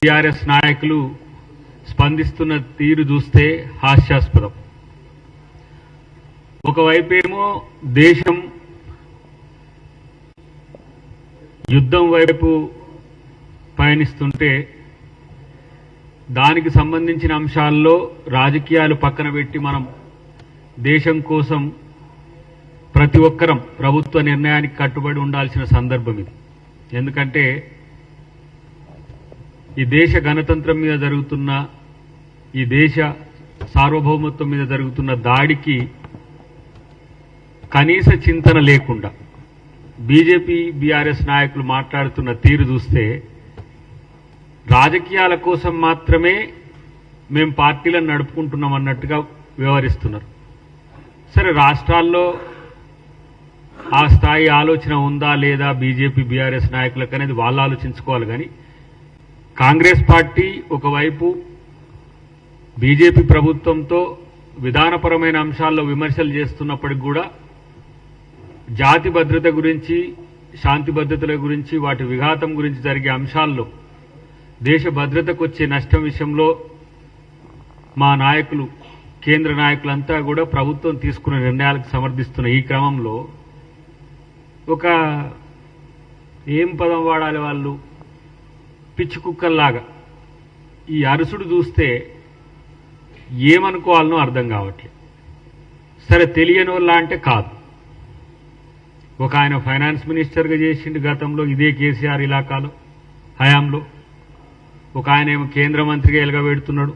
TRS నాయకులు స్పందిస్తున్న తీరు చూస్తే హాస్యాస్పదం. ఒకవైపేమో దేశం యుద్ధం వైపు పయనిస్తుంటే దానికి సంబంధించిన అంశాల్లో రాజకీయాలు పక్కన పెట్టి మనం దేశం కోసం ప్రతి ఒక్కరం ప్రభుత్వ నిర్ణయానికి కట్టుబడి ఉండాల్సిన సందర్భం ఇది. ఎందుకంటే ఈ దేశ గణతంత్రం మీద జరుగుతున్న ఈ దేశ సార్వభౌమత్వం మీద జరుగుతున్న దాడికి కనీస చింతన లేకుండా బీజేపీ బీఆర్ఎస్ నాయకులు మాట్లాడుతున్న తీరు చూస్తే రాజకీయాల కోసం మాత్రమే మేము పార్టీలను నడుపుకుంటున్నాం అన్నట్టుగా వ్యవహరిస్తున్నారు. సరే రాష్ట్రాల్లో ఆ స్థాయి ఆలోచన ఉందా లేదా బీజేపీ బీఆర్ఎస్ నాయకులకు అనేది వాళ్ళు ఆలోచించుకోవాలి కానీ కాంగ్రెస్ పార్టీ ఒకవైపు బీజేపీ ప్రభుత్వంతో విధానపరమైన అంశాల్లో విమర్శలు చేస్తున్నప్పటికి కూడా జాతి భద్రత గురించి శాంతి భద్రతల గురించి వాటి విఘాతం గురించి జరిగే అంశాల్లో దేశ భద్రతకు వచ్చే నష్టం విషయంలో మా నాయకులు కేంద్ర నాయకులంతా కూడా ప్రభుత్వం తీసుకున్న నిర్ణయాలకు సమర్థిస్తున్న ఈ క్రమంలో ఒక ఏం పదం వాడాలి వాళ్ళు? పిచ్చి కుక్కల్లాగా. ఈ అరుసుడు చూస్తే ఏమనుకోవాలనో అర్థం కావట్లేదు. సరే తెలియని వాళ్ళ అంటే కాదు. ఒక ఆయన ఫైనాన్స్ మినిస్టర్గా చేసిండు గతంలో ఇదే కేసీఆర్ ఇలాకాలో హయాంలో. ఒక ఆయన ఏమో కేంద్ర మంత్రిగా ఎలగబెడుతున్నాడు.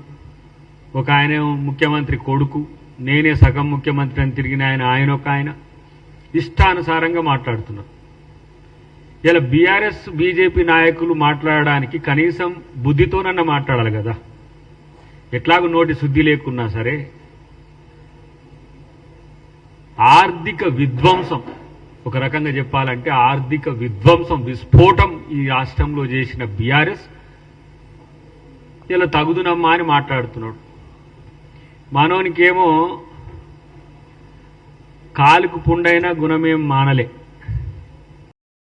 ఒక ఆయన ఏమో ముఖ్యమంత్రి కొడుకు. నేనే సగం ముఖ్యమంత్రి అని తిరిగిన ఆయన ఆయన ఒక ఆయన. ఇష్టానుసారంగా మాట్లాడుతున్నారు ఇలా బీఆర్ఎస్ బీజేపీ నాయకులు మాట్లాడడానికి కనీసం బుద్ధితోనన్నా మాట్లాడాలి కదా. ఎట్లాగో నోటి శుద్ధి లేకున్నా సరే ఆర్థిక విధ్వంసం ఒక రకంగా చెప్పాలంటే ఆర్థిక విధ్వంసం విస్ఫోటం ఈ రాష్ట్రంలో చేసిన బీఆర్ఎస్ ఇలా తగుదునమ్మా అని మాట్లాడుతున్నాడు. మనోనికేమో కాలుకు పుండైన గుణమేం మానలే.